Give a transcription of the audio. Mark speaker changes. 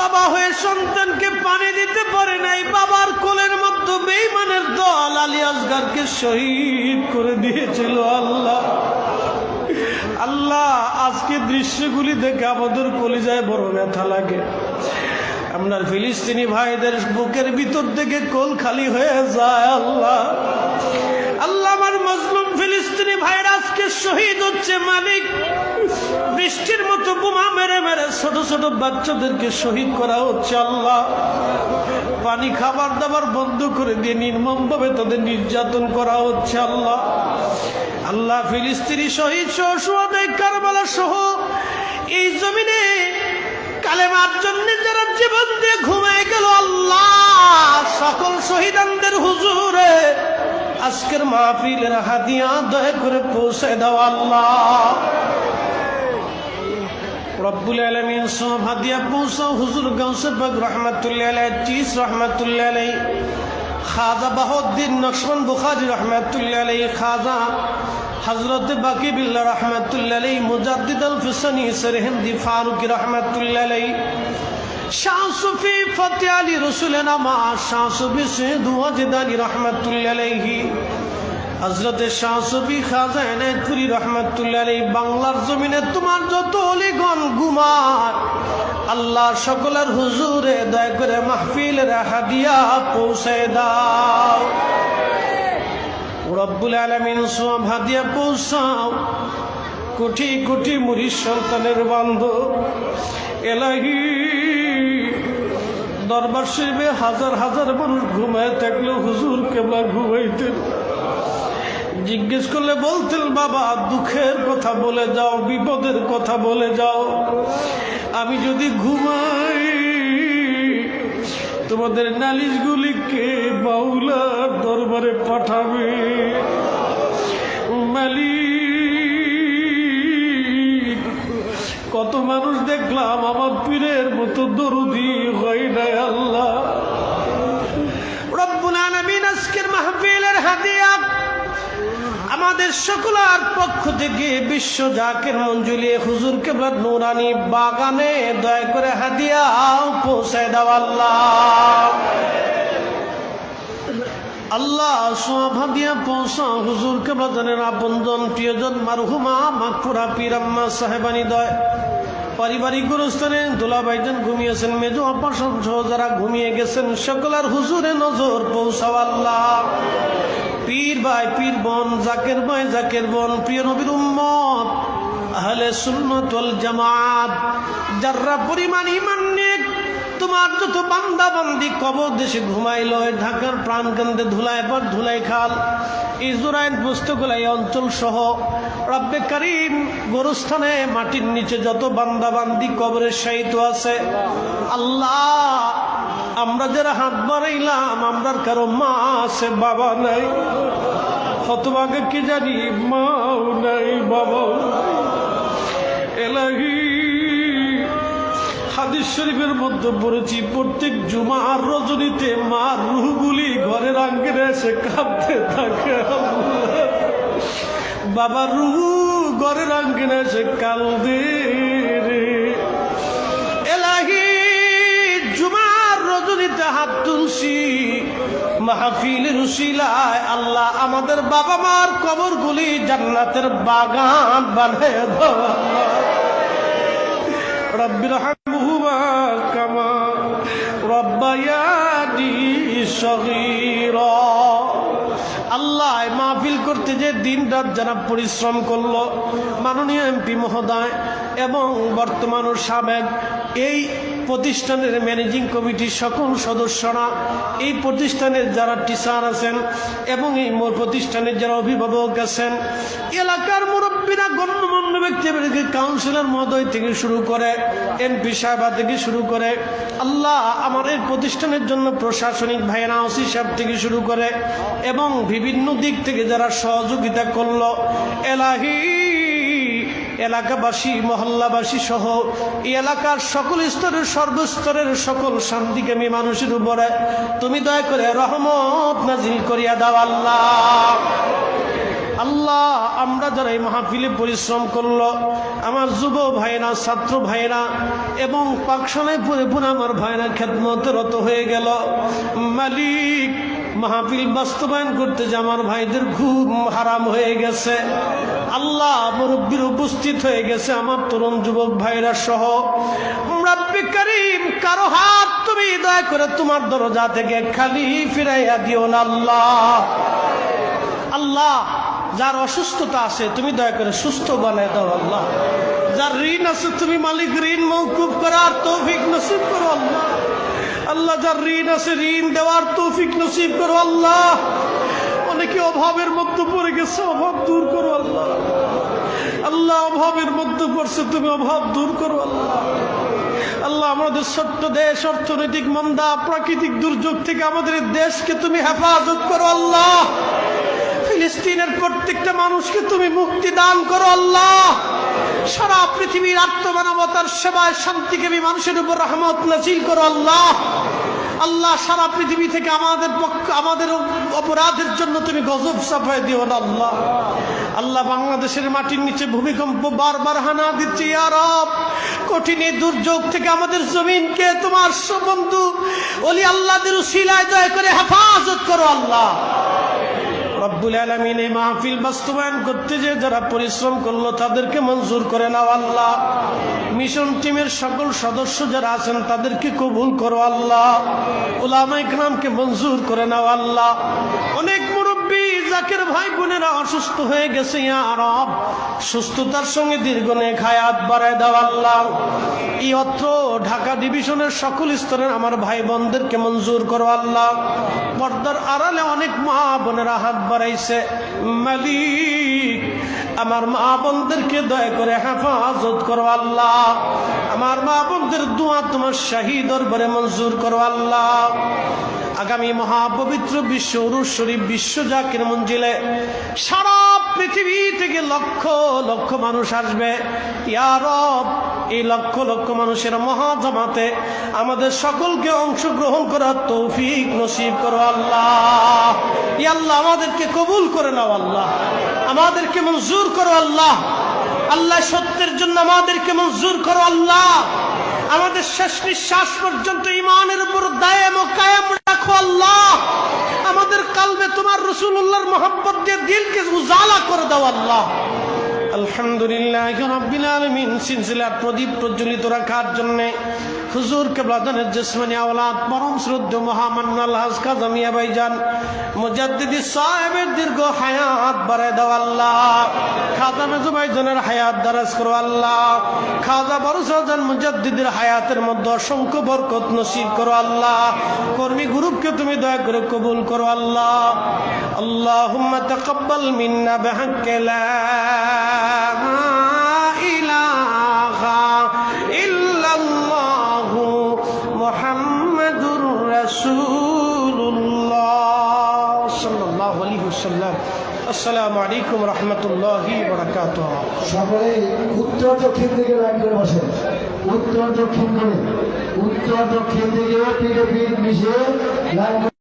Speaker 1: বাবা হয়ে সন্তানকে পানি দিতে পারে নাই, বাবার কোলের মধ্যে বেইমানের দল আলী আসগারকে শহীদ করে দিয়েছিল আল্লাহ। আল্লাহ, আজকে দৃশ্যগুলি দেখে আমাদের কলিজায় বড় ব্যথা লাগে। আপনার ফিলিস্তিনি ভাইদের বুকের ভিতর থেকে কোল খালি হয়ে যায় আল্লাহ আল্লাহ আমার মজলুম ফিলিস্তিনি ভাইরা আজকে শহীদ হচ্ছে মালিক। বৃষ্টির মতো বোমা মেরে মেরে ছোট ছোট বাচ্চাদেরকে শহীদ করা হচ্ছে আল্লাহ। পানি, খাবার দাবার বন্ধ করে দিয়ে নির্মমভাবে তাদের নির্যাতন করা হচ্ছে আল্লাহ। আল্লাহ ফিলিস্তিনি শহীদ সহ সুয়াদাই কারবালা সহ এই জমিনে কালেমার জন্য যারা জীবন দিয়ে ঘুমায় গেল আল্লাহ। সকল শহীদানদের হুজুরে আজকের মাহফিলের হাদিয়া দয়া করে পৌঁছে দাও আল্লাহ। রব্বুল আলমিন সব হাদিয়া পৌঁছাও। হুজুর পাক রহমাতুল্লাহ আলাই চিস রহমাতুল্লাহ আলাই খাজা বাহুদ্দিন নকশমন বুখারি রহমাতুল্লাহ আলাই খাজা হজরত বাকি রহমাতুল্লাহ আলাই মুজাদ্দিদ আল ফিসানি সরহিন্দি ফারুকি রহমাতুল্লাহ আলাই শাহ সুফি ফতে আলী রসুল নামা শাহ সুফি সেদু অজিদানি রহমাতুল্লাহ হজরত শাহ সুফি খাজা এনায়তপুরি রহমাতুল্লাহ বাংলার জমিনে তোমার যত অলিগণ গুমার আল্লাহ সকলের হুজুরে দয়া করে মাহফিলের হাদিয়া পৌঁছে দাও। রব্বুল আলমিন সব হাদিয়া পৌঁছাও। কোটি কোটি মুড়ির সন্তানের বান্ধব, এলাহি দরবার শরীফে হাজার হাজার মানুষ ঘুমায় থাকলেও হুজুর কেবলা ঘুমাইতেন। জিজ্ঞেস করলে বলতেন, বাবা, দুঃখের কথা বলে যাও, বিপদের কথা বলে যাও। আমি যদি ঘুমাই, তোমাদের নালিশগুলিকে বাউলার দরবারে পাঠাবে? মালিক কত মানুষ দেখলাম, আমার পীরের মতো দরুদি হয় নাই আল্লাহ। মাহফিলের হাদিয়া আমাদের সকলার পক্ষ থেকে বিশ্ব জাকের মঞ্জুলি হুজুর কেবলার নুরানি বাগানে দয়া করে হাদিয়া পৌঁছায় দাও আল্লাহ। আল্লাহ সব হাদিয়া পৌঁছা হুজুর কেবলাদের আপনজন, প্রিয়জন, মারহুমা মাকপুরা পিরাম্মা, সাহেবানি দয়। পারিবারিক গুরুস্থানে দোলা ভাইজান ঘুমিয়েছেন, মেজু অপাসন সহ যারা ঘুমিয়ে গেছেন, সকলের হুজুরে নজর পৌঁছাও আল্লাহ। পীর ভাই, পীর বোন, জাকের ভাই, জাকের বোন, প্রিয় নবীর উম্মত, আহলে সুন্নতুল জামাত, যারা পরিমাণ ইমান নিয়ে তোমার যত বান্দা বান্দি কবর দেশে ঘুমাইল ঢাকার প্রাণকেন্দ্রে ধুলাই পর ধুলাই খাল। ইজরাইল পুস্তকলাই অঞ্চল সহ রব্বে করিম গোরস্থানে মাটির নিচে যত বান্দা বান্দি কবরের সাহিত্য আছে, আল্লাহ, আমরা যারা হাত বাড়াইলাম, আমরার কারও মা আছে, বাবা নাই। হতভাগে কি জানি মাও নাই বাবা এলাহি হাদিস শরীফের মধ্যে পড়েছি, প্রত্যেক জুমা আর রজনীতে মা রুহগুলি ঘরের আঙ্গিনে এসে কাঁদতে থাকে। বাবার রুহু ঘরের আঙ্গিনে এসে রজনীতে হাত তুলছি মাহফিল রুশিলায় আল্লাহ আমাদের বাবা মার কবরগুলি জান্নাতের বাগান বানিয়ে দাও আল্লাহ রব্বির হামহুমা কামা সগীরা। আল্লাহ মাহফিল করতে যে দিন রাত যারা পরিশ্রম করল, মাননীয় এমপি মহোদয় এবং বর্তমান ও সাবেক এই প্রতিষ্ঠানের ম্যানেজিং কমিটির সকল সদস্যরা, এই প্রতিষ্ঠানের যারা টিচার আছেন এবং এই প্রতিষ্ঠানের যারা অভিভাবক আছেন, এলাকার মুরব্বীরা গণ্যমান্য ব্যক্তি কাউন্সিলর মহোদয় থেকে শুরু করে এমপি সাহেবা থেকে শুরু করে আল্লাহ আমার এই প্রতিষ্ঠানের জন্য প্রশাসনিক ভাইয়েরা, ওসি সাহেব থেকে শুরু করে এবং বিভিন্ন দিক থেকে যারা সহযোগিতা করল, এলাহি, এলাকাবাসী, মহল্লাবাসী সহ এই এলাকার সকল স্তরের, সর্বস্তরের সকল শান্তিকামী মানুষের উপরে তুমি দয়া করে রহমত নাজিল করিয়া দাও আল্লাহ। আল্লাহ, আমরা যারা এই মাহফিলে পরিশ্রম করল, আমার যুব ভাইরা ছাত্র ভাইরা এবং পাকশালায় পরে পরে আমার ভাইরা খেদমতরত হয়ে গেল। মালিক, মাহফিল বাস্তবায়ন করতে যে আমার ভাইদের ঘুম হারাম হয়ে গেছে। আল্লাহ মুরব্বীর উপস্থিত হয়ে গেছে আমার তরুণ যুবক ভাইরা সহ। কারও হাত তুমি দয়া করে তোমার দরজা থেকে খালি ফিরাইয়া দিও না আল্লাহ। যার অসুস্থতা আছে, তুমি দয়া করে সুস্থ বানায় দাও আল্লাহ। যার ঋণ আছে, তুমি মালিক, ঋণ মৌকুব করার তৌফিক নসিব করো আল্লাহ। আল্লাহ, যার ঋণ আছে, ঋণ দেওয়ার তৌফিক নসিব করো আল্লাহ। অনেকে অভাবের মধ্যে পড়ে গেছে, অভাব দূর করো আল্লাহ। আল্লাহ, অভাবের মধ্যে পড়ছে, তুমি অভাব দূর করো আল্লাহ। আল্লাহ, আমাদের ছোট্ট দেশ অর্থনৈতিক মন্দা, প্রাকৃতিক দুর্যোগ থেকে আমাদের দেশকে তুমি হেফাজত করো আল্লাহ। ফিলিস্তিনের প্রত্যেকটা মানুষকে তুমি মুক্তি দান করো আল্লাহ। সারা পৃথিবীর আত্মমানবতার সেবায় শান্তিকেবী মানুষের উপর রহমত নাজিল করো আল্লাহ। আল্লাহ, সারা পৃথিবী থেকে আমাদের পক্ষ, আমাদের অপরাধের জন্য তুমি গজব সাফাই দিও না আল্লাহ। আল্লাহ, বাংলাদেশের মাটির নিচে ভূমিকম্প বারবার হানা দিচ্ছে আরব কঠিন দুর্যোগ থেকে আমাদের জমিনকে, তোমার বন্ধু অলি আল্লাহদের শিলায় দয়া করে হেফাজত করো আল্লাহ। রব্বুল আলমিন এই মাহফিল বাস্তবায়ন করতে যে যারা পরিশ্রম করল তাদেরকে মঞ্জুর করে নাও আল্লাহ। মিশন টিমের সকল সদস্য যারা আছেন তাদেরকে কবুল করো আল্লাহ। ওলামা ইকরামকে মঞ্জুর করে নাও আল্লাহ। অনেক মুরব্বী জাকের ভাই বোনেরা অসুস্থ হয়ে গেছে, ইয়া রব। সুস্থতার সঙ্গে দীর্ঘনে খায়াত বাড়ায় দাও আল্লাহ। এই অর্থ ঢাকা ডিভিশনের সকল স্তরের আমার ভাই বোনদেরকে মঞ্জুর করো আল্লাহ। পর্দার আড়ালে অনেক মা বোনেরা হাত বাড়াইছে। মালিক, আমার মা বোনদেরকে দয়া করে হেফাজত করো আল্লাহ। আমার মা বোনদের দোয়া তোমার শাহী দরবারে মঞ্জুর করো আল্লাহ। আগামী মহাপবিত্র বিশ্ব উরুস শরীফ বিশ্ব জাকির মঞ্জিলে সারা পৃথিবী থেকে লক্ষ লক্ষ মানুষ আসবে। ইয়ারব এই লক্ষ লক্ষ মানুষের মহাজমাতে আমাদের সকলকে অংশগ্রহণ করার তৌফিক নসিব করো আল্লাহ। ই আল্লাহ, আমাদেরকে কবুল করে নাও আল্লাহ। আমাদেরকে মঞ্জুর করো আল্লাহ। আল্লাহ সত্যের জন্য আমাদেরকে মঞ্জুর করো আল্লাহ। আমাদের শেষ নিঃশ্বাস পর্যন্ত ইমানের উপর দায়াম ও কায়াম রাখো আল্লাহ আমাদের কালবে তোমার রসুল্লাহর মোহাম্মত দিয়ে দিলকে উজালা করে দাও আল্লাহ। আলহামদুলিল্লাহ রব্বিল আলমিন সিলসিলার প্রদীপ প্রজ্বলিত রাখার জন্যে হুজুর কেবলাদানের জসমানি আওলাদ পরম শ্রদ্ধ মহামান্য আল্লাহ কাজামিয়া ভাইজান মুজাদ্দিদি সাহেবের দীর্ঘ হায়াত বাড়ায় দাও আল্লাহ খাজা মেজু ভাইজানের হায়াত দারাজ করো আল্লাহ খাজা বরসাজান মুজাদ্দিদের হায়াতের মধ্যে অসংখ্য বরকত নসিব করো আল্লাহ কর্মী গ্রুপকে তুমি দয়া করে কবুল করো আল্লাহ اللهم تقبل منا بحق لا আসসালামু আলাইকুম রহমতুল্লাহি বরকাত
Speaker 2: সকলে উত্তর দক্ষিণ দিকে লাইন করে বসে উত্তর দক্ষিণ করে, উত্তর দক্ষিণ দিকে পিঠে পিঠ মিশিয়ে লাইন